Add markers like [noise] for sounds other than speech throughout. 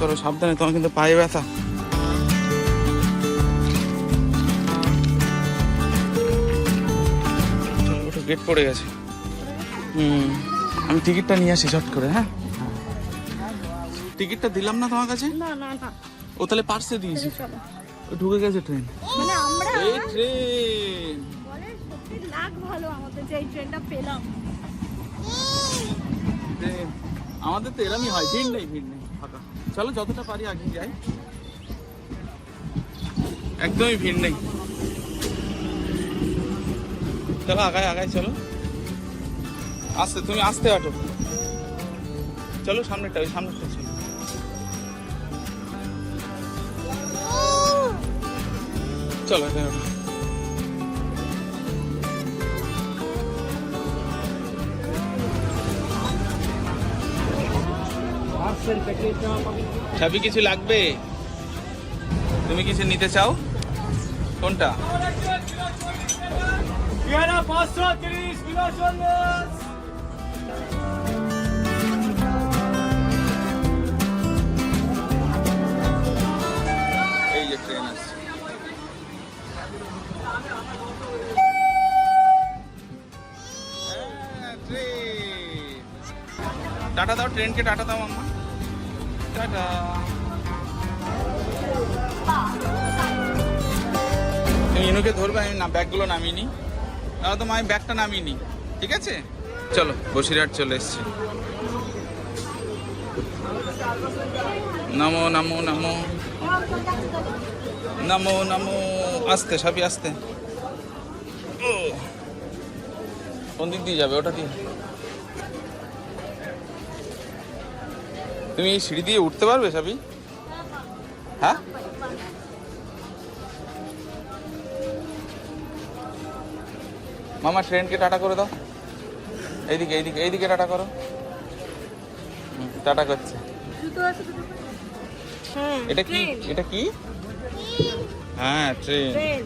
চলো সাবধানে তোমার কিন্তু পায়ে ব্যথা। ওটা গেট পড়ে গেছে। হুম আমি টিকিটটা নিয়ে আসি শর্ট করে হ্যাঁ? টিকিটটা দিলাম না তোমার কাছে? না না না। ও তাহলে পার্সে দিয়েছি। ও ঢুকে গেছে ট্রেন মানে আমরা এই ট্রেন বলে সত্যি লাগ ভালো আমাদের যে এই ট্রেনটা পেলাম। আমাদের তো এরমই হয় ভিড় নেই ভিড় নেই। ফাঁকা। চলো যতটা পারি আগে যাই। একদমই ভিড় নেই। চলো আগায় আগায় চলো। আস্তে, তুমি আস্তে হাঁটো চলো সামনেটা ওই সামনেটা চলো। চলো এটা সবই কিছু লাগবে? তুমি কিছু নিতে চাও? কোনটা? পাঁচশো তিরিশ কিলো চল্লিশ এই যে ট্রেন হ্যাঁ, ট্রেন। টাটা দাও ট্রেনকে টাটা দাও মাম্মা। টাটা। তুমি ইনুকে ধরবে, আমি না ব্যাগগুলো নামিয়ে নিই। তাহলে তো আমি ব্যাগটা নামিয়ে নিই, ঠিক আছে? চলো, বসিরহাট চলে এসছি। নামো নামো নামো। নামো নামো। আস্তে সবই আস্তে। কোন দিক দিয়ে যাবে? ওটা দিয়ে। তুমি এই সিঁড়ি দিয়ে উঠতে পারবে সবই হ্যাঁ? মামা ট্রেনকে টাটা করে দাও। এইদিকে এইদিকে এইদিকে টাটা করো। টাটা করছে। হ্যাঁ এটা কি? এটা কি? হ্যাঁ ট্রেন। ট্রেন।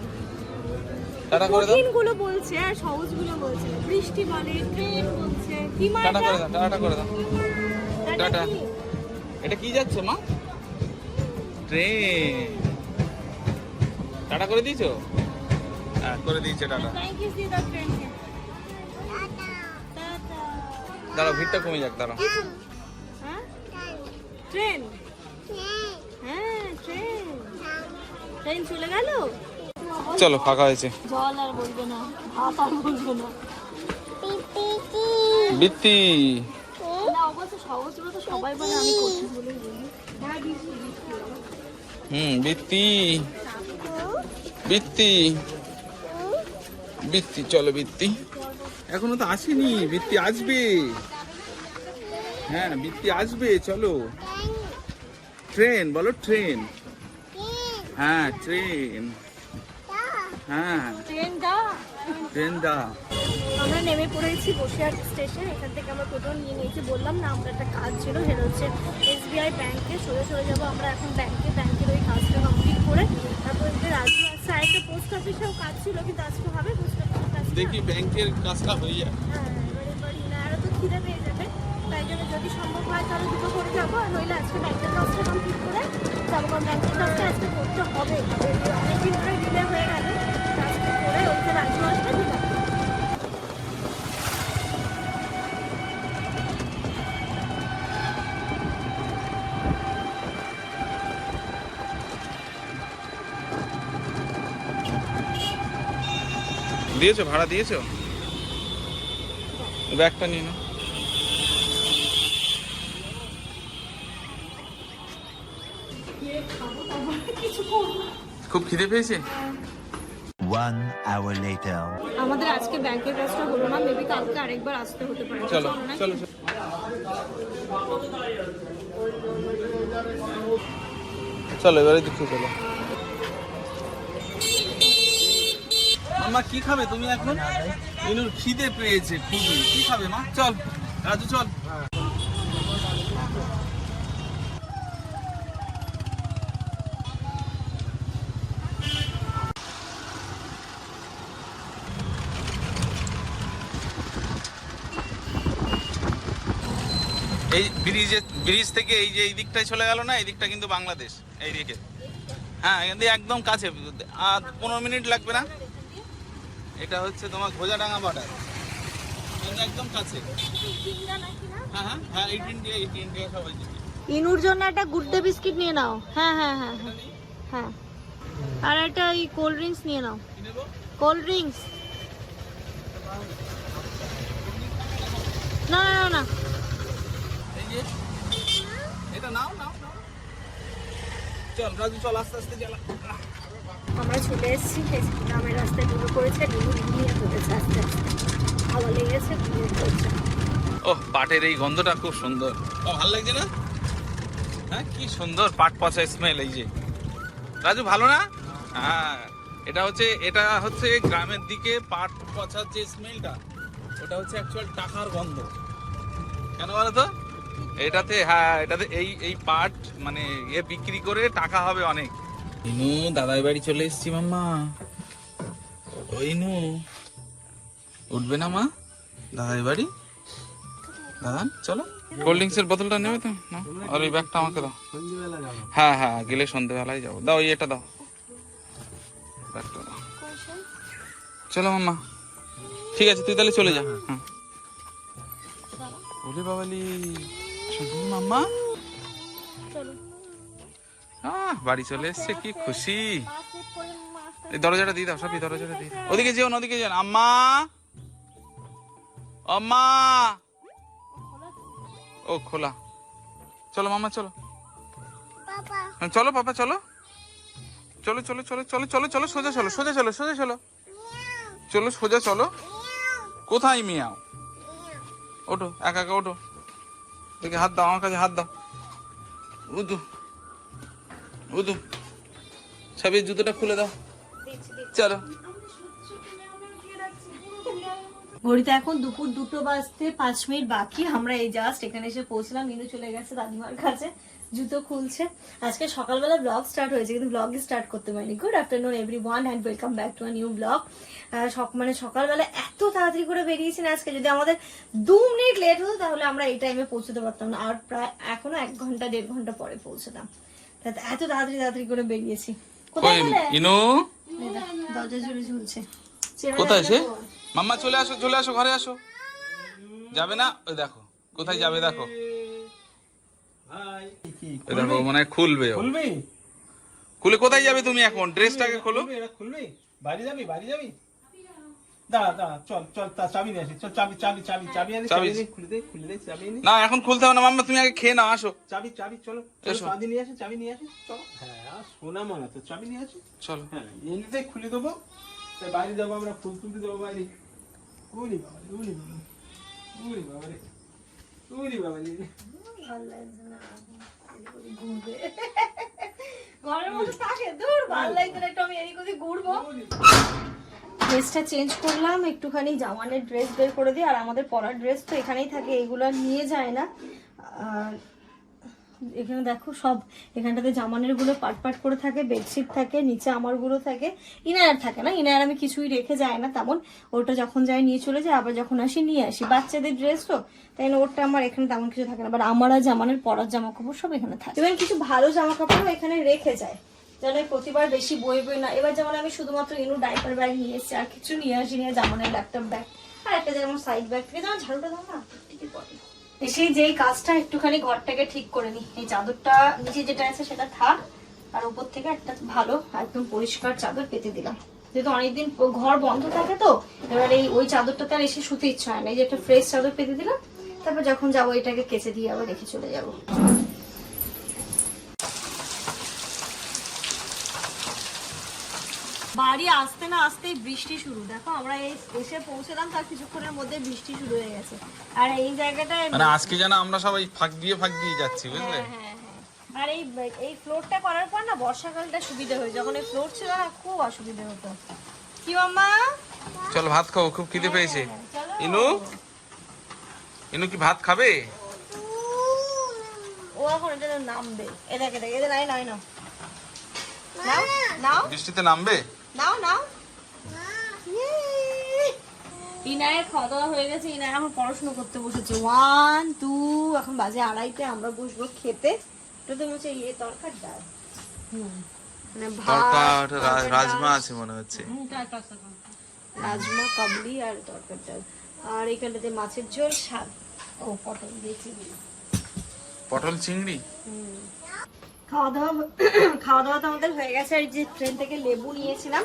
টাটা করে দাও। গুলো বলছে আর সহজগুলো বলছে। বৃষ্টি বলে ট্রেন বলছে। কি টাটা করে দাও টাটা করে দাও। টাটা? এটা কি যাচ্ছে মা? ট্রেন। টাটা করে দিয়েছ? হ্যাঁ করে দিয়েছে টাটা। দাঁড়াও ভিড়টা কমে যাক দাঁড়াও। হ্যাঁ? ট্রেন হ্যাঁ ট্রেন ট্রেন চলে গেল? চলো ফাঁকা হয়েছে। জল আর বলবে না ভাত আর বলবে না। বৃত্তি। হুম বৃত্তি। বৃত্তি। বৃত্তি চলো বৃত্তি। এখনও তো আসেনি বৃত্তি আসবে। হ্যাঁ বৃত্তি আসবে চলো। ট্রেন বলো ট্রেন। হ্যাঁ ট্রেন। হ্যাঁ। ট্রেনটা ট্রেন দা আমরা নেমে পড়েছি বসিরহাট স্টেশন এখান থেকে আমরা টোটো নিয়ে নিয়েছি। বললাম না আমরা একটা কাজ ছিল সেটা হচ্ছে এসবিআই ব্যাংকে সোজা সরে যাব। আমরা এখন ব্যাংকে ব্যাংকের ওই কাজটা কমপ্লিট করে তারপর রাজু আসছে আর একটা পোস্ট অফিসেও কাজ ছিল কিন্তু আজকে হবে পোস্ট অফিসের কাজটা। দেখি ব্যাংকের কাজটা হয়ে যায় হ্যাঁ এবার তো খিদে পেয়ে যাবে। তাই জন্য যদি সম্ভব হয় তাহলে দুটো করে যাব। আর নইলে আজকে ব্যাংকের কাজটা কমপ্লিট করে যাব কারণ ব্যাংকের কাজটা আজকে করতে হবে। অনেকদিন ধরে ডিলে হয়ে গেল আজকে করে ওই যে রাজু আসবে ঠিক আছে দিয়েছ? ভাড়া দিয়েছ? ব্যাগটা নিয়ে নাও। খুব খিদে পেয়েছে? One hour later. আমাদের আজকে ব্যাংকের কাজটা হলো না মেবি কালকে আরেকবার আসতে হতে পারে। চলো চলো চলো। চলো এবারে দেখতে চলো। মা কি খাবে? তুমি এখন ইনুর খিদে পেয়েছে খুবই। কি খাবে মা? চল, রাজু, চল। এই ব্রিজে, ব্রিজ থেকে এই যে এই দিকটায় চলে গেল না, এই দিকটা কিন্তু বাংলাদেশ, এই দিকে। হ্যাঁ এখান একদম কাছে। আর পনেরো মিনিট লাগবে না? এটা হচ্ছে তোমার ঘোজাডাঙ্গা বর্ডার একদম কাছে। হ্যাঁ হ্যাঁ হ্যাঁ এইট ইন্ডিয়া এইট ইন্ডিয়া সবাই ইনুর জন্য একটা গুড ডে বিস্কিট নিয়ে নাও। হ্যাঁ হ্যাঁ হ্যাঁ হ্যাঁ হ্যাঁ। আর একটা ওই কোল্ড ড্রিঙ্কস নিয়ে নাও। Cold drinks. না না না এটা নাও নাও নাও। চল রাজু চল আস্তে আস্তে চল আমরা চলে এসেছি গ্রামের রাস্তায় ঢুকে পড়েছে ডিমু নিয়ে পড়েছে আস্তে আস্তে। হাওয়া লেগেছে ঘুমিয়ে পড়ছে। ও পাটের এই গন্ধটা খুব সুন্দর। ও ভালো লাগছে না? হ্যাঁ কি সুন্দর পাট পচা স্মেল এই যে। রাজু ভালো না? হ্যাঁ এটা হচ্ছে এটা হচ্ছে গ্রামের দিকে পাট পচার যে স্মেলটা ওটা হচ্ছে অ্যাকচুয়াল টাকার গন্ধ। কেন বলো তো? এটাতে হ্যাঁ এটাতে এই এই পাট মানে ইয়ে বিক্রি করে টাকা হবে অনেক। ইনু দাদাই বাড়ি চলে এসেছি মাম্মা। ও ইনু উঠবে না মা? দাদাই বাড়ি? দাদা চলো। কোল্ড ড্রিঙ্কসের বোতলটা নেবে তো? আর ওই ব্যাগটা আমাকে দাও। হ্যাঁ হ্যাঁ গেলে সন্ধ্যেবেলায় যাব। দাও এটা দাও। ব্যাগটা দাও চলো মাম্মা। ঠিক আছে তুই তাহলে চলে যা। হ্যাঁ। ওরে বাবালি মাম্মা? আহ বাড়ি চলে এসছে কি খুশি। এই দরজাটা দিয়ে দাও সবই দরজাটা দিয়ে ওদিকে যেও ওদিকে যেও না। আম্মা! আম্মা! ও খোলা। চলো মাম্মা চলো। হ্যাঁ, চলো পাপা চলো। চলো চলো চলো চলো চলো চলো সোজা চলো সোজা চলো সোজা চলো। চলো সোজা চলো। কোথায় মিয়াও? ওঠো একা একা ওঠো। দেখে হাত দাও আমার কাছে হাত দাও। উদু। উদু সবের জুতোটা খুলে দাও। চলো। ঘড়িতে এখন দুপুর দুটো বাজতে পাঁচ মিনিট বাকি। আমরা এই জাস্ট এখানে এসে পৌঁছলাম মিনু চলে গেছে দাদিমার কাছে। জুতো খুলছে। আজকে সকালবেলা ব্লগ স্টার্ট হয়েছে কিন্তু ব্লগ স্টার্ট করতে পারিনি। Good afternoon everyone and welcome back to a new blog মানে সকালবেলা এত তাড়াতাড়ি করে বেরিয়েছি না আজকে। যদি আমাদের দু মিনিট লেট হতো তাহলে আমরা এই টাইমে পৌঁছতে পারতাম না। আর প্রায় এখনও এক ঘণ্টা দেড় ঘণ্টা পরে পৌঁছতাম। এত তাড়াতাড়ি তাড়াতাড়ি করে বেরিয়েছি। কোথায় ওই গেলে? ইনু? এই দেখ, দরজা জুড়ে ঝুলছে। কোথায় সে? মাম্মা চলে আসো চলে আসো ঘরে আসো। যাবে না? ওই দেখো কোথায় যাবে দেখো। মনে হয় খুলবে। খুলবি? খুলে কোথায় যাবে তুমি এখন? ড্রেসটাকে খোলো। খুলবি? বাড়ি যাবি বাড়ি যাবি? দাঁড়া দাঁড়া চল চল তা চাবি নিয়ে আসি। চল চাবি চাবি চাবি চাবি আনি চাবি। খুলে দে খুলে দে চাবি নি না এখন খুলতে হবে না মাম্মা তুমি আগে খেয়ে নাও আসো। চাবি চাবি চলো। চাবি নিয়ে আসি চাবি নিয়ে আসি চলো। হ্যাঁ সোনা মনে তো চাবি নিয়ে আসি। চলো। হ্যাঁ এমনিতে খুলে দেবো তাই বাইরে যাব আমরা ফুল তুলতে দেবো বাইরে। উলি বাবা উলি বাবা উলি বাবা রে উলি বাবা রে ভালো ঘুরবে। ঘরের মধ্যে থাকে দূর ভালো লাগছে না একটু আমি এদিক ওদিক ঘুরবো। ড্রেসটা চেঞ্জ করলাম, একটুখানি জামানের ড্রেস বের করে দিই, আর আমাদের পরার ড্রেস তো এখানেই থাকে, এগুলো নিয়ে যায় না। এখানে দেখো সব, এখানটাতে জামানেরগুলো পাট পাট করে থাকে বেডশিট থাকে, নিচে আমারগুলো থাকে ইনায়ার থাকে না? ইনায়ার আমি কিছুই রেখে যায় না তেমন। ওটা যখন যাই নিয়ে চলে যায় আবার যখন আসি নিয়ে আসি। বাচ্চাদের ড্রেস তো, তাই না? ওটা আমার এখানে তেমন কিছু থাকে না। বাট আমার আর জামানের পরার জামা কাপড় সব এখানে থাকে। এবং কিছু ভালো জামা কাপড়ও এখানে রেখে যায়। যেন প্রতিবার বেশি বই বই না। এবার যেমন আমি শুধুমাত্র ইনু ডাইপার ব্যাগ নিয়ে এসেছি, আর কিছু নিয়ে আসিনি আর জামানের ল্যাপটপ ব্যাগ আর একটা যেমন সাইড ব্যাগ থেকে যেমন ঝাড়ুটা দাও না? এসে যেই কাজটা একটুখানি ঘরটাকে ঠিক করে নি এই চাদরটা নিচে যেটা আছে সেটা থাক, আর উপর থেকে একটা ভালো, একদম পরিষ্কার চাদর পেতে দিলাম। যেহেতু অনেকদিন ঘর বন্ধ থাকে তো, এবার এই, ওই চাদরটাতে আর এসে শুতে ইচ্ছা হয় না। এই যে একটা ফ্রেশ চাদর পেতে দিলাম, তারপর যখন যাব এটাকে কেচে দিয়ে আবার রেখে চলে যাব। বাড়ি আসতে না আসতেই বৃষ্টি শুরু। দেখো আমরা এই এসে পৌঁছলাম তার কিছুক্ষণের মধ্যে বৃষ্টি শুরু হয়ে গেছে। আর এই জায়গাটায় মানে আজকে যেন আমরা সবাই ফাঁক দিয়ে ফাঁক দিয়ে যাচ্ছি বুঝলে? হ্যাঁ, হ্যাঁ, হ্যাঁ। আর এই এই ফ্লোরটা করার পর না বর্ষাকালটা সুবিধা হয়েছে যখন এই ফ্লোর ছিল না খুব অসুবিধা হতো। কি মাম্মা? চল ভাত খাও খুব খিদে পেয়েছে। হ্যাঁ, ইনু? ইনু কি ভাত খাবে? ও এখন এটা নামবে। এ দেখে দেখে এদের নাই নাই নাও নাও। বৃষ্টিতে নামবে? নাও নাও। ইনায়ের খাওয়া দাওয়া হয়ে গেছে। ইনায় এখন পড়াশোনা করতে বসেছে। ওয়ান টু এখন বাজে আড়াইটে আমরা বসবো খেতে। এটা তো হচ্ছে ইয়ে তরকার ডাল। হুম। মানে ভাত রাজমা আছে মনে হচ্ছে। রাজমা কাবলি আর তরকার ডাল। আর এখানটাতে মাছের ঝোল শাক। ও পটল পটল চিংড়ি? খাওয়া দাওয়া [coughs] খাওয়া দাওয়া তো আমাদের হয়ে গেছে। আর যে ট্রেন থেকে লেবু নিয়েছিলাম।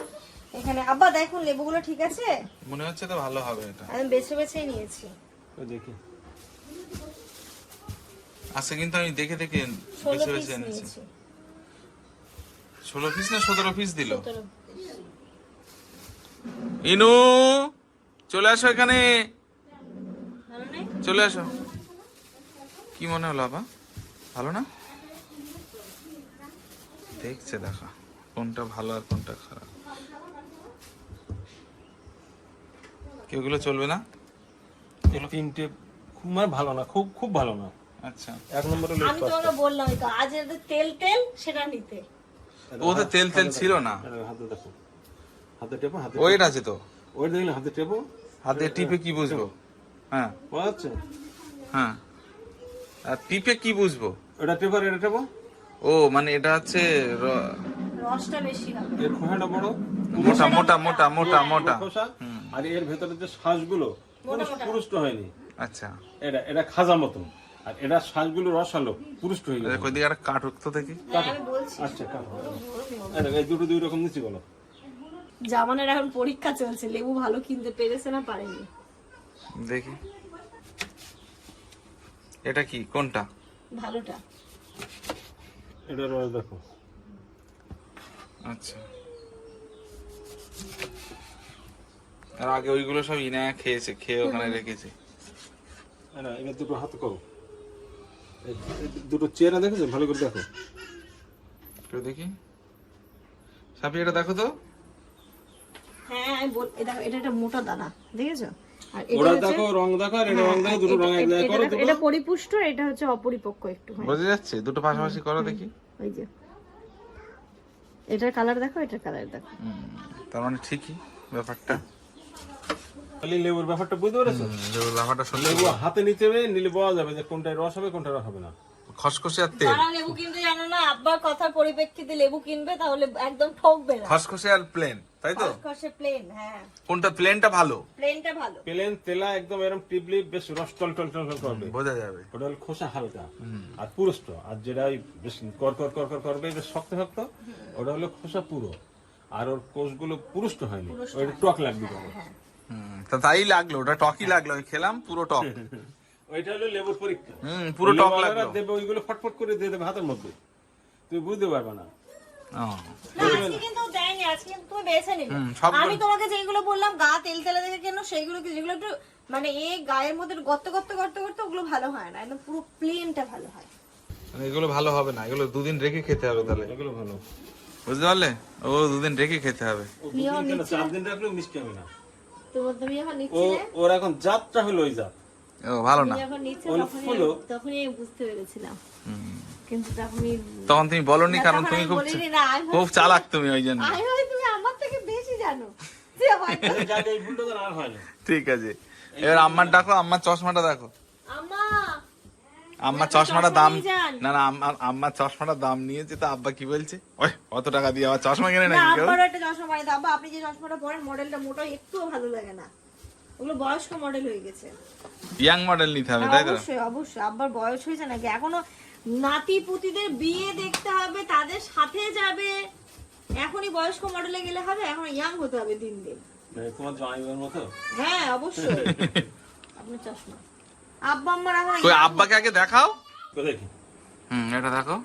এখানে আব্বা দেখুন লেবুগুলো ঠিক আছে? মনে হচ্ছে তো ভালো হবে এটা। আমি বেছে বেছেই নিয়েছি। দেখি। আজকে কিন্তু আমি দেখে দেখে ষোলো বেছে পিস বেছে এনেছি। নিয়েছি। ষোলো পিস না সতেরো পিস দিল? ইনু চলে আসো এখানে। চলে আসো। কি মনে হলো আপা ভালো না? দেখছে দেখা। কোনটা ভালো আর কোনটা খারাপ। কেউগুলো চলবে না? তিনটে খুব মানে ভালো না খুব খুব ভালো না। আচ্ছা। এক নম্বরে আমি তোমাকে বললাম তো আজ এদের তেল তেল সেটা নিতে। ওতে তেল তেল ছিল না। হাতে দেখো। হাতে টেপো হাতে ওয়েট আছে তো। ওই দেখলে হাতে টেপো? হাতে টিপে কি বুঝব? হ্যাঁ। হ্যাঁ। আর টিপে কি বুঝব? এটা টেপো আর এটা টেপো? ও মানে এটা হচ্ছে র- রসটা বেশি হবে এর খোসাটা বড়? মোটা মোটা মোটা। মোটা মোটা খোসা আর এর ভেতরে যে শ্বাসগুলো পুরুষ্ট হয়নি। আচ্ছা। এটা এটা খাজা মতন। আর এটা শ্বাসগুলো রসালো পুরুষ্ট হয়ে গেছে। কই দিকে একটা কাঠুক তো দেখি। হ্যাঁ, আচ্ছা কাটো। এই দুটো দুই রকম নিচ্ছি বলো। জামানের এখন পরীক্ষা চলছে লেবু ভালো কিনতে পেরেছে না পারেনি? দেখি। এটা কি? কোনটা? ভালোটা। এটা রস দেখো। আচ্ছা। আর আগে ওইগুলো সব ইনায়া খেয়েছে খেয়ে ওখানে রেখেছে। এটা এটা দুটো হাত করো। দুটো চেহারা দেখেছ? ভালো করে দেখো। একটু দেখি। সাপি এটা দেখো তো। হ্যাঁ এটা একটা মোটা দানা দেখেছ? ওরা দেখো রং দেখো আর এটা রং দেখো দুটো রং এক জায়গায় করো এটা- পরিপুষ্ট এটা হচ্ছে অপরিপক্ক একটু বোঝা যাচ্ছে? দুটো পাশাপাশি করো দেখি। ওই যে। এটার কালার দেখো এটার কালার দেখো। তার মানে ঠিকই ব্যাপারটা। খালি লেবুর ব্যাপারটা বুঝতে পেরেছ? লেবু লাফাটা শুনলে লেবু হাতে নিতে হবে নিলে যাবে যে কোনটায় রস হবে কোনটা রস হবে না। খসখসে আর তেল। যারা লেবু কিনতে জানো না আব্বার কথার পরিপ্রেক্ষিতে লেবু কিনবে তাহলে একদম ঠকবে না। খসখসে আর প্লেন তাই তো? খসখসে প্লেন হ্যাঁ। কোনটা প্লেনটা ভালো? প্লেনটা ভালো। প্লেন তেলা একদম এরকম টিপলি বেশ রস টল টল টল করবে। বোঝা যাবে। ওটা হলো খোসা হালকা আর পুরুষ্ট আর যেটা ওই বেশ কর কর কর কর করবে বেশ শক্ত শক্ত ওটা হলো খোসা পুরো। আর ওর কোষগুলো পুরুষ্ট হয়নি ওইটা টক লাগবে করে তা তাই লাগল ওটা টকই লাগল আমি খেলাম পুরো টক। [laughs] ওইটা হলো লেবুর পরীক্ষা। হুম পুরো টক লাগল। দেবে ওইগুলো ফটফট করে দিয়ে দেবে হাতের মধ্যে। তুমি বুঝতে পারবে না। আমি তোমাকে যেগুলো বললাম গা তেল তেলে দেখে কেন সেইগুলো যেগুলো একটু মানে এই গায়ের মধ্যে গর্ত গর্ত গর্ত গর্ত ওগুলো ভালো হয় না একদম পুরো প্লেনটা ভালো হয়। মানে এগুলো ভালো হবে না এগুলো দুদিন রেখে খেতে হবে তাহলে। এগুলো ভালো। বুঝতে পারলে? ও দুদিন রেখে খেতে হবে। চার দিন রাখলেও মিষ্টি হবে না। ওর এখন জাতটা হলো ওই জাত ও ভালো না। তখনই বুঝতে পেরেছিলাম। হুম। কিন্তু তখন তুমি বলনি কারণ তুমি খুব খুব চালাক তুমি ওই জন্য। তুমি আমার থেকে বেশি জানো। [laughs] যে হয়তো যাকে এই ভুলটা আর হয় না ঠিক আছে। এবার আম্মার ডাকো আম্মার চশমাটা দেখো। আমা আম্মার চশমাটা দাম না না আম্মার আম্মার চশমাটা দাম নিয়েছে তো আব্বা কি বলছে? ওই অত টাকা দিয়ে আবার চশমা কিনে না নাকি কেউ? একটা চশমা দাও। আব্বা, আপনি যে চশমাটা পরেন মডেলটা মোটা একটুও ভালো লাগে না। ওগুলো বয়স্ক মডেল হয়ে গেছে। ইয়াং মডেল নিতে হবে তাই তো? অবশ্যই অবশ্যই। আব্বার বয়স হয়েছে নাকি? এখনও নাতি পুতিদের বিয়ে দেখতে হবে তাদের সাথে যাবে। এখনই বয়স্ক মডেলে গেলে হবে এখন ইয়াং হতে হবে দিন দিন। মানে তোমার জামাইবাবুর মতো? হ্যাঁ অবশ্যই। [laughs] আপনার চশমা। আব্বা আম্মার এখন আব্বাকে আগে দেখাও? হুম এটা দেখো।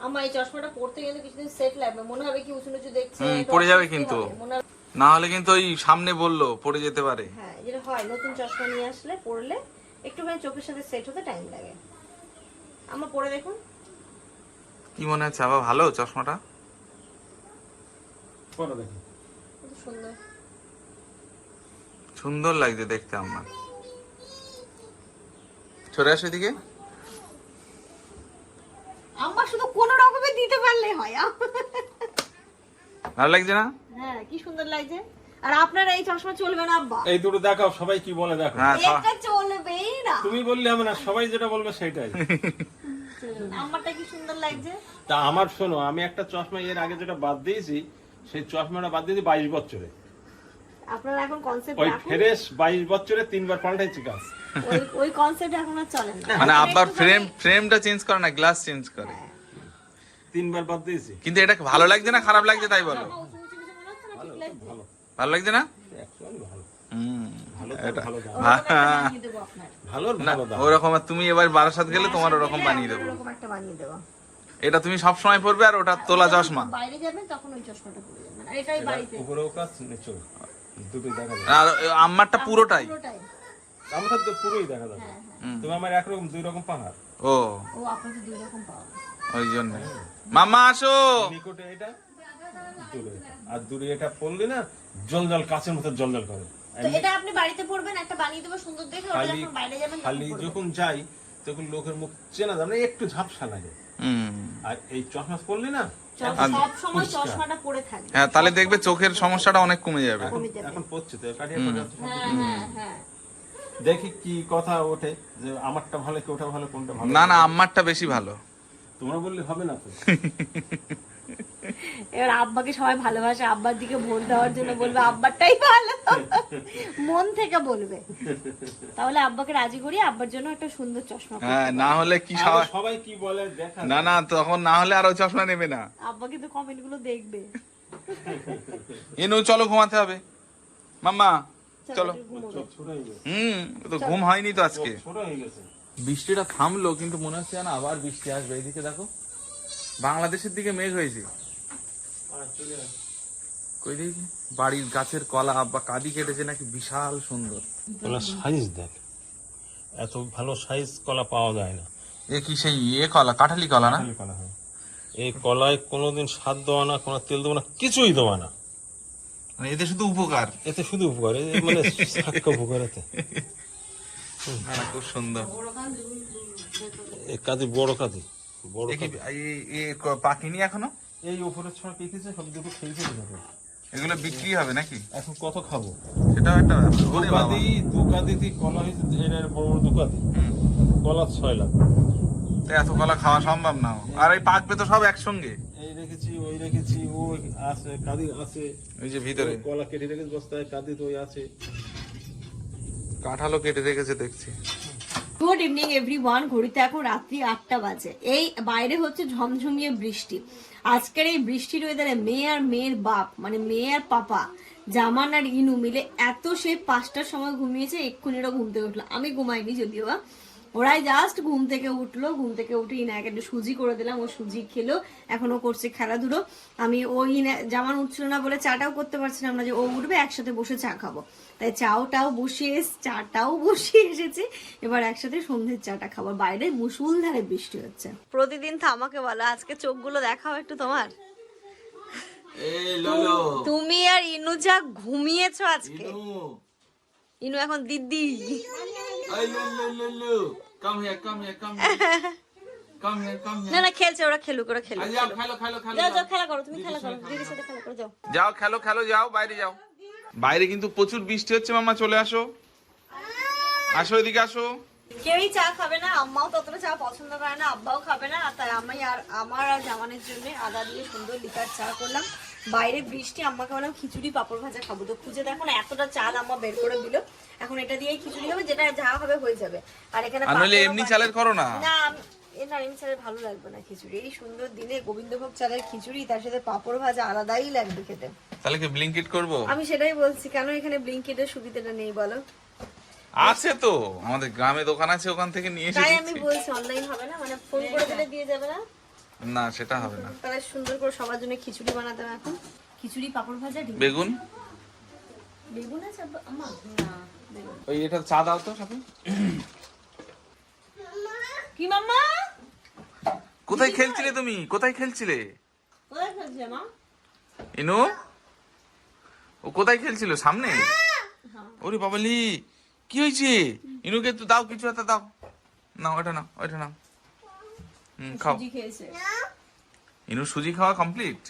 আমার এই চশমাটা পড়তে গেলে কিছুদিন সেট লাগবে। মনে হবে কি উঁচু নিচু দেখছে পড়ে যাবে কিন্তু। মনে না হলে কিন্তু ওই সামনে বলল পড়ে যেতে পারে। হ্যাঁ যেটা হয় নতুন চশমা নিয়ে আসলে পড়লে একটুখানি চোখের সাথে সেট হতে টাইম লাগে। আমার পরে দেখুন। কি মনে হচ্ছে? আবার ভালো? চশমাটা? পরে দেখি। কত সুন্দর। সুন্দর লাগছে দেখতে আমার চলে আসো এদিকে। আমার শুধু কোন রকমে দিতে পারলে হয়। ভালো লাগছে না? হ্যাঁ কি সুন্দর লাগছে। আর আপনার এই চশমা চলবে না আব্বা। এই দুটো দেখাও সবাই কি বলে দেখো। হ্যাঁ এটা চলবেই না। তুমি বললে হবে না সবাই যেটা বলবে সেটাই। আমারটা কি সুন্দর লাগছে? তা আমার শোনো আমি একটা চশমা এর আগে যেটা বাদ দিয়েছি সেই চশমাটা বাদ দিয়েছি বাইশ বছরে। আপনারা এখন কনসেপ্ট ওই ফ্রেশ বছরে তিনবার পাল্টাইছি কাজ। ওই ওই কনসেপ্ট এখন আর চলে না। মানে আব্বার ফ্রেম ফ্রেমটা চেঞ্জ করে না গ্লাস চেঞ্জ করে? তিনবার বাদ দিয়েছি। কিন্তু এটা ভালো লাগছে না খারাপ লাগছে তাই বলো? ভালো। ভালো লাগছে না? Actually ভালো। হুম ভালো তো এটা- ভালো দাম। ওরকম তুমি এবার বারাসাত গেলে তোমার ওরকম বানিয়ে দেবো। এটা তুমি সব সময় পরবে আর ওটা তোলা চশমা। বাইরে যাবেন তখন ওই চশমাটা পরে যাবেন। আর এটাই বাড়িতে। উপরেও কাজ নিচেও। দুটোই দেখা যাবে। আর আমারটা পুরোটাই। তো পুরোই দেখা যাবে। তুমি আমার একরকম দুই রকম পাহাড়। ও। ও আপনাকে দুই রকম পাওয়া ওই জন্য। মামা আসো। নিকটে এটা? আর দূরে এটা পড়লি না জল জল কাছের মতো জল জল করে। তো এটা আপনি বাড়িতে পড়বেন একটা বানিয়ে দেবো সুন্দর দেখে ওটা যখন বাইরে যাবেন খালি যখন যাই তখন লোকের মুখ চেনা যাবে না একটু ঝাপসা লাগে। আর এই চশমা না হ্যাঁ তাহলে দেখবে চোখের সমস্যাটা অনেক কমে যাবে। এখন এখন পড়ছে তো কাটিয়ে পড়ে যাচ্ছে। হ্যাঁ হ্যাঁ হ্যাঁ। দেখি কি কথা ওঠে যে আমারটা ভালো কি ওটা ভালো কোনটা ভালো। না না আমারটা বেশি ভালো। তোমরা বললে হবে না তো। [laughs] এবার আব্বাকে সবাই ভালোবাসে আব্বার দিকে ভোট দেওয়ার জন্য বলবে আব্বারটাই ভালো। মন থেকে বলবে। তাহলে আব্বাকে রাজি করি আব্বার জন্য একটা সুন্দর চশমা হ্যাঁ না হলে কি সবাই কি বলে দেখা না না তখন না হলে আরও চশমা নেবে না। আব্বা কিন্তু কমেন্টগুলো দেখবে। এনু চলো ঘুমাতে হবে। মাম্মা চলো হয়ে হুম তো ঘুম হয়নি তো আজকে। চোখ ছোট হয়ে গেছে। বৃষ্টিটা থামলো কিন্তু মনে হচ্ছে না আবার বৃষ্টি আসবে। এইদিকে দেখো। বাংলাদেশের দিকে মেঘ হয়েছে। আর চলে আয়। কই দেখি? বাড়ির গাছের কলা বা কাদি কেটেছে নাকি বিশাল সুন্দর। কলার সাইজ দেখ। এত ভালো সাইজ কলা পাওয়া যায় না। এ কি সেই এ কলা কাঠালি কলা না? কলা হয়। এই কলায় কোনোদিন স্বাদ দেওয়া না কোনো তেল দেওয়া না কিছুই দেওয়া না। মানে এতে শুধু উপকার। এতে শুধু উপকার এ মানে সাক্ষ্য উপকার এতে। খুব সুন্দর। কাদি বড় কাদি। বড় পাকেনি এখনও? এই ছড়া পেকেছে সব দুটো খেয়ে ফেলে যাবে এগুলো বিক্রি হবে নাকি? এখন কত খাব? সেটাও একটা ওরে। দু কাদিতে কলা হয়েছে এর বড় বড় দু কাদি কলা ছয় লাখ। এত কলা খাওয়া সম্ভব না। আর এই পাকবে তো সব একসঙ্গে? এই রেখেছি ওই রেখেছি ও আছে কাদি আছে। ওই যে ভিতরে। কলা কেটে রেখেছি বস্তায় কাদি তো ওই আছে। কাঁঠালও কেটে রেখেছে দেখছি। গুড ইভিনিং এভরিওয়ান ঘড়িতে এখন রাত্রি আটটা বাজে। এই বাইরে হচ্ছে ঝমঝমিয়ে বৃষ্টি। আজকের এই বৃষ্টির ওয়েদারে মেয়ে আর মেয়ের বাপ মানে মেয়ে আর পাপা, জামান আর ইনু মিলে এত সে পাঁচটার সময় ঘুমিয়েছে, এক্ষুনি ওরা ঘুম থেকে উঠল। আমি ঘুমাইনি যদিও বা। ওরাই জাস্ট ঘুম থেকে উঠল ঘুম থেকে উঠে ইনাকে একটু সুজি করে দিলাম ও সুজি খেলো এখনও করছে খেলাধুলো। আমি ও ইনা জামান উঠছিল না বলে চাটাও করতে পারছিলাম না যে ও উঠবে একসাথে বসে চা খাব। তাই চাওটাও বসিয়ে এস- চাটাও বসিয়ে এসেছে এবার একসাথে সন্ধ্যের চাটা খাব। বাইরে মুসুলধারে বৃষ্টি হচ্ছে। প্রতিদিন তো আমাকে বলো আজকে চোখগুলো দেখাও একটু তোমার। তুমি আর ইনু যা ঘুমিয়েছো আজকে। ইনু। এখন দিদি। Come here, come here, come here. [laughs] Come here, come না না খেলছে ওরা খেলুক ওরা খেলুক যাও, খেলো, খেলো, খেলো, যাও যাও। খেলা করো তুমি খেলা করো দিদির সাথে খেলা। করো যাও। যাও খেলো খেলো যাও বাইরে যাও। বাইরে কিন্তু প্রচুর বৃষ্টি হচ্ছে মামা চলে আসো। আসো এদিকে আসো। কেউই চা খাবে না আম্মাও ততটা চা পছন্দ করে না আব্বাও খাবে না আর তাই আমি আর আমার আর জামানের জন্য আদা দিয়ে সুন্দর লিকার চা করলাম। বাইরে বৃষ্টি আম্মাকে বললাম খিচুড়ি পাপড় ভাজা খাব। তো খুঁজে দেখো না এতটা চাল আম্মা বের করে দিল। এখন এটা দিয়ে খিচুড়ি হবে যেটা যা হবে হয়ে যাবে। আর এখানে এমনি চালের করো না। না না এমনি চালের ভালো লাগবে না খিচুড়ি। এই সুন্দর দিনে গোবিন্দভোগ চালের খিচুড়ি তার সাথে পাপড় ভাজা আলাদাই লাগবে খেতে। তাহলে কি ব্লিঙ্কিট করব? আমি সেটাই বলছি কেন এখানে ব্লিঙ্কেটের সুবিধাটা নেই বলো? আছে তো আমাদের গ্রামে দোকান আছে ওখান থেকে নিয়ে তাই আমি বলছি অনলাইন হবে না? মানে ফোন করে দিলে দিয়ে যাবে না? না সেটা হবে না। তাহলে সুন্দর করে সবার জন্য খিচুড়ি বানাতে হবে এখন। খিচুড়ি পাপড় ভাজা ডিম। বেগুন? বেগুন আছে আম্মা? না ওই এটা চা দাও তো সাথে। কি মাম্মা? কোথায় খেলছিলে তুমি? কোথায় খেলছিলে? কোথায় খেলছে মা? ইনু? ও কোথায় খেলছিল? সামনে? ওরে বাবালি কি হয়েছে? ইনুকে তো দাও কিছু একটা দাও। না ওটা না ওটা না হুম খাও। সুজি খেয়েছে ইনু সুজি খাওয়া কমপ্লিট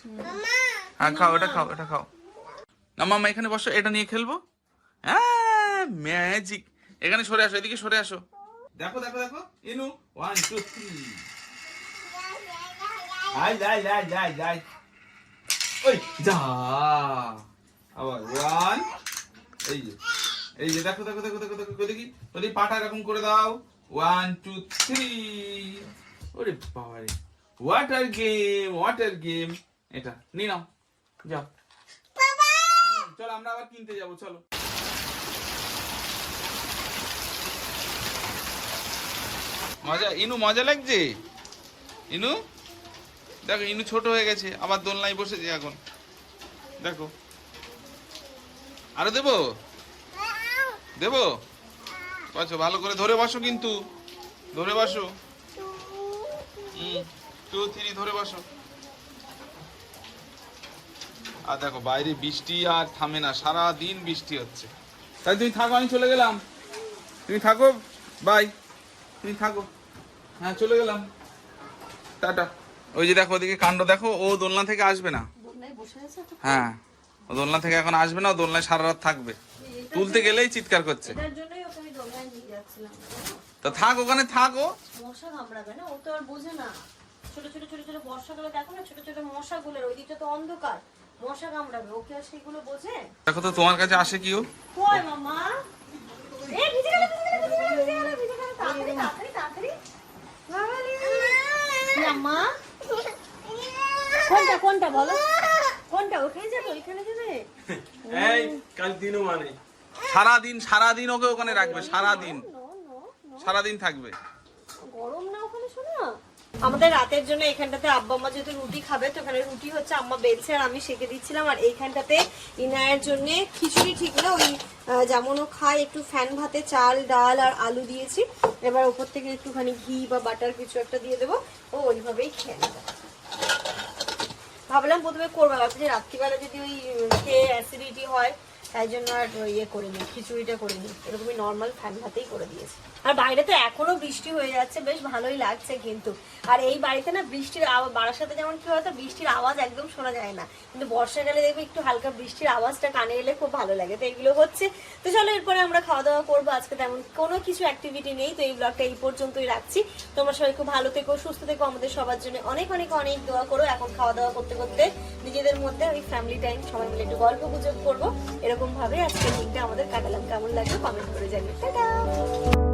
হ্যাঁ খাও এটা খাও এটা খাও। না মামা এখানে বসো এটা নিয়ে খেলব। হ্যাঁ ম্যাজিক এখানে সরে আসো এদিকে সরে আসো। দেখো দেখো দেখো ইনু ওয়ান টু থ্রি আই যাই যাই যাই যাই ওই যা। আবার ওয়ান এই যে এই যে দেখো দেখো দেখো দেখো দেখো দেখি পাটা এরকম করে দাও। ওয়ান টু থ্রি ওরে বাবারে। ওয়াটার গেম ওয়াটার গেম এটা নিয়ে নাও। যাও। চলো আমরা আবার কিনতে যাব চলো। মজা ইনু মজা লাগছে? ইনু? দেখো ইনু ছোট হয়ে গেছে আবার দোলনায় বসেছে এখন। দেখো। আরও দেবো? দেবো? বসো ভালো করে ধরে বসো কিন্তু। ধরে বসো। টু থ্রি ধরে বসো। আর দেখো বাইরে বৃষ্টি আর থামে না সারা দিন বৃষ্টি হচ্ছে। তাই তুমি থাকো আমি চলে গেলাম। তুমি থাকো বাই তুমি থাকো। হ্যাঁ চলে গেলাম। টাটা। ওই যে দেখো ওদিকে কাণ্ড দেখো ও দোলনা থেকে আসবে না। হ্যাঁ ও দোলনা থেকে এখন আসবে না ও দোলনায় সারা রাত থাকবে। তুলতে গেলেই চিৎকার করছে। তো থাক ওখানে থাকো মশা কামড়াবে না ও তো আর বোঝে না। ছোট ছোট ছোট ছোট বর্ষাগুলো দেখো না ছোট ছোট মশাগুলোর ওই দিকটা তো অন্ধকার। মশা কামড়াবে ওকে আর সেগুলো বোঝে? দেখো তো তোমার কাছে আসে কি ও? কই মামা? এ ভিজে গেল ভিজে গেল ভিজে গেল ভিজে গেল তাড়াতাড়ি তাড়াতাড়ি তাড়াতাড়ি। মামা? কোনটা কোনটা বলো? কোনটা ওখানে যাবে ওইখানে যাবে? এই কাল দিনও মানে। সারা দিন সারা দিন ওকে ওখানে রাখবে সারা দিন নো নো নো সারা দিন থাকবে। গরম না ওখানে শোনা? আমাদের রাতের জন্য এখানটাতে আব্বা, আম্মা যেহেতু রুটি খাবে, তো এখানে রুটি হচ্ছে আম্মা বেলছে আর আমি সেকে দিচ্ছিলাম। আর এইখানটাতে ইনায়ের জন্য খিচুড়ি ঠিক না? ওই যেমন খায়, একটু ফ্যান ভাতে চাল, ডাল আর আলু দিয়েছি। এবার উপর থেকে একটুখানি ঘি বা বাটার কিছু একটা দিয়ে দেবো। ও ওইভাবেই খেয়ে নেবে। ভাবলাম প্রথমে করব, ভাবছি রাত্রিবেলা যদি ওই খেয়ে অ্যাসিডিটি হয় তাই জন্য আর ইয়ে করিনি, খিচুড়িটা করিনি। এরকমই নর্মাল ফ্যান ভাতেই করে দিয়েছি। আর বাইরে তো এখনও বৃষ্টি হয়ে যাচ্ছে, বেশ ভালোই লাগছে কিন্তু। আর এই বাড়িতে না বৃষ্টির আওয়াজ বাড়ার সাথে যেমন কি হয়তো বৃষ্টির আওয়াজ একদম শোনা যায় না। কিন্তু বর্ষাকালে দেখবে একটু হালকা বৃষ্টির আওয়াজটা কানে এলে খুব ভালো লাগে। তো এগুলো হচ্ছে, তো চলো এরপরে আমরা খাওয়া দাওয়া করব। আজকে তেমন কোনো কিছু অ্যাক্টিভিটি নেই, তো এই ব্লগটা এই পর্যন্তই রাখছি। তোমরা সবাই খুব ভালো থেকো, সুস্থ থেকো, আমাদের সবার জন্য অনেক অনেক অনেক দোয়া করো। এখন খাওয়া দাওয়া করতে করতে নিজেদের মধ্যে ওই ফ্যামিলি টাইম সবাই মিলে একটু গল্প গুজব করব। এরকম ভাবে আজকের দিনটা আমাদের কাটালাম। কেমন লাগল কমেন্ট করে জানিয়ে টাটা!